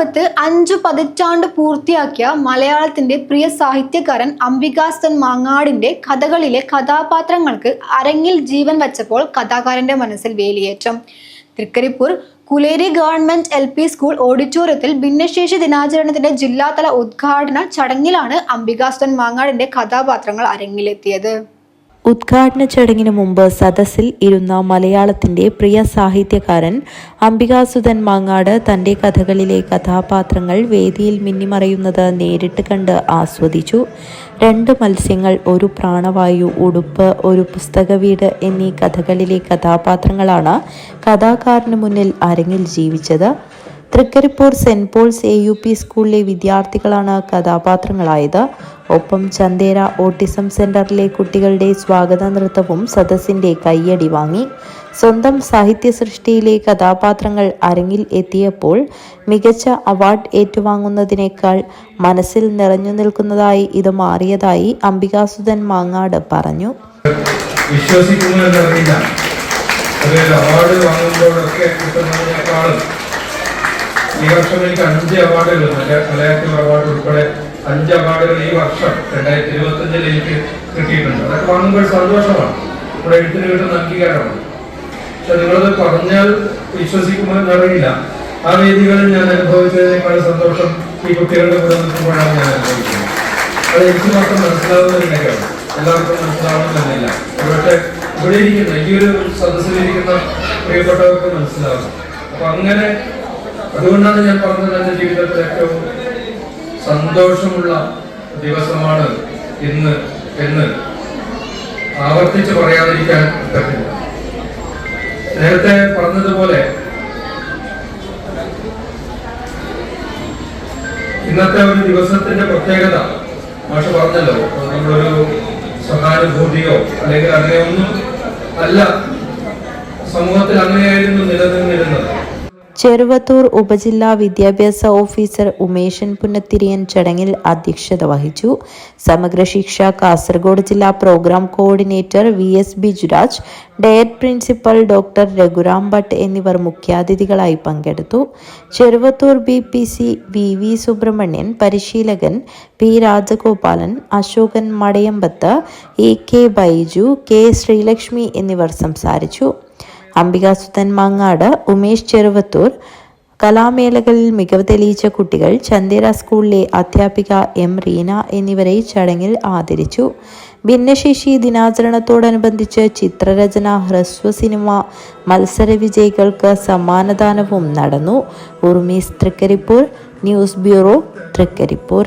ലോകത്ത് അഞ്ചു പതിറ്റാണ്ട് പൂർത്തിയാക്കിയ മലയാളത്തിന്റെ പ്രിയ സാഹിത്യകാരൻ അംബികാസ്തൻ മാങ്ങാടിന്റെ കഥകളിലെ കഥാപാത്രങ്ങൾക്ക് അരങ്ങിൽ ജീവൻ വച്ചപ്പോൾ കഥാകാരന്റെ മനസ്സിൽ വേലിയേറ്റം. Trikaripur Kuleri government L P school ഓഡിറ്റോറിയത്തിൽ ഭിന്നശേഷി ദിനാചരണത്തിന്റെ ജില്ലാതല ഉദ്ഘാടന ചടങ്ങിലാണ് അംബികാസ്തൻ മാങ്ങാടിന്റെ കഥാപാത്രങ്ങൾ അരങ്ങിലെത്തിയത്. ഉദ്ഘാടന ചടങ്ങിന് മുമ്പ് സദസ്സിൽ ഇരുന്ന മലയാളത്തിന്റെ പ്രിയ സാഹിത്യകാരൻ അംബികാസുധൻ മാങ്ങാട് തന്റെ കഥകളിലെ കഥാപാത്രങ്ങൾ വേദിയിൽ മിന്നിമറയുന്നത് നേരിട്ട് കണ്ട് ആസ്വദിച്ചു. രണ്ട് മത്സ്യങ്ങൾ ഒരു പ്രാണവായു ഉടുപ്പ് ഒരു പുസ്തക വീട് എന്നീ കഥകളിലെ കഥാപാത്രങ്ങളാണ് കഥാകാരന് മുന്നിൽ അരങ്ങിൽ ജീവിച്ചത്. Trikaripur saint Paul's A U P സ്കൂളിലെ വിദ്യാർത്ഥികളാണ് കഥാപാത്രങ്ങളായത്. ഒപ്പം ചന്തേര ഓട്ടിസം സെന്ററിലെ കുട്ടികളുടെ സ്വാഗത നൃത്തവും സദസ്സിന്റെ കയ്യടി വാങ്ങി. സ്വന്തം സാഹിത്യ സൃഷ്ടിയിലെ കഥാപാത്രങ്ങൾ അരങ്ങിൽ എത്തിയപ്പോൾ മികച്ച അവാർഡ് ഏറ്റുവാങ്ങുന്നതിനേക്കാൾ മനസ്സിൽ നിറഞ്ഞു നിൽക്കുന്നതായി ഇത് മാറിയതായി അംബികാസുധൻ മാങ്ങാട് പറഞ്ഞു. വിശ്വസിക്കുന്നതറിയില്ല അതൊരു അവാർഡ് വാങ്ങുമ്പോഴൊക്കെ കിട്ടുന്നതിനേക്കാളും ഈ വർഷം എനിക്ക് അഞ്ച് അവാർഡുകൾ മലയാളത്തിൽ അവാർഡ് ഉൾപ്പെടെ അഞ്ച് അവാർഡുകൾ ഈ വർഷം രണ്ടായിരത്തി ഇരുപത്തി അഞ്ചിൽ എനിക്ക് കിട്ടിയിട്ടുണ്ട്. അതൊക്കെ വാങ്ങുമ്പോൾ സന്തോഷമാണ്. നമ്മുടെ എഴുത്തിന് കിട്ടുന്ന അംഗീകാരമാണ്. പക്ഷെ നിങ്ങളത് പറഞ്ഞാൽ വിശ്വസിക്കുമ്പോൾ അറിയില്ല ആ വേദികളിൽ ഞാൻ അനുഭവിച്ചതിനേക്കാൾ സന്തോഷം ഈ കുട്ടികളുടെ കൂടെ നിൽക്കുമ്പോഴാണ് ഞാൻ അനുഭവിക്കുന്നത്. അത് എനിക്ക് മാത്രം മനസ്സിലാവുന്ന എല്ലാവർക്കും മനസ്സിലാവണം എല്ലാവർക്കും മനസ്സിലാവണമെന്നില്ല പക്ഷേ ഇവിടെ ഇരിക്കുന്ന ഈ ഒരു സദസ്സിലിരിക്കുന്ന പ്രിയപ്പെട്ടവർക്ക് മനസ്സിലാവും അപ്പൊ അങ്ങനെ അതുകൊണ്ടാണ് ഞാൻ പറഞ്ഞത് എന്റെ ജീവിതത്തിൽ ഏറ്റവും സന്തോഷമുള്ള ദിവസമാണ് ഇന്ന് എന്ന് ആവർത്തിച്ച് പറയാതിരിക്കാൻ പറ്റില്ല. നേരത്തെ പറഞ്ഞതുപോലെ ഇന്നത്തെ ഒരു ദിവസത്തിന്റെ പ്രത്യേകത മാഷ് പറഞ്ഞല്ലോ. നമ്മളൊരു സഹാനുഭൂതിയോ അല്ലെങ്കിൽ അങ്ങനെയൊന്നും അല്ല. സമൂഹത്തിൽ അങ്ങനെയായിരുന്നു ചെറുവത്തൂർ ഉപജില്ലാ വിദ്യാഭ്യാസ ഓഫീസർ ഉമേശൻ പുന്നത്തിരിയൻ ചടങ്ങിൽ അധ്യക്ഷത വഹിച്ചു. സമഗ്ര ശിക്ഷ കാസർഗോഡ് ജില്ലാ programme coordinator V S Bijuraj DIET principal doctor Raghuram Bhat എന്നിവർ മുഖ്യാതിഥികളായി പങ്കെടുത്തു. Cheruvathur B P C V V Subramanian പരിശീലകൻ P Rajagopalan Ashokan Madayambath A K Baiju K Sreelakshmi എന്നിവർ സംസാരിച്ചു. അംബികാസുതൻ മങ്ങാട് ഉമേഷ് ചെറുവത്തൂർ കലാമേളകളിൽ മികവ് തെളിയിച്ച കുട്ടികൾ ചന്ദേര സ്കൂളിലെ അധ്യാപിക എം റീന എന്നിവരെ ചടങ്ങിൽ ആദരിച്ചു. ഭിന്നശേഷി ദിനാചരണത്തോടനുബന്ധിച്ച് ചിത്രരചന ഹ്രസ്വ സിനിമ മത്സര വിജയികൾക്ക് സമ്മാനദാനവും നടന്നു. Urmees Trikaripur news bureau Trikaripur.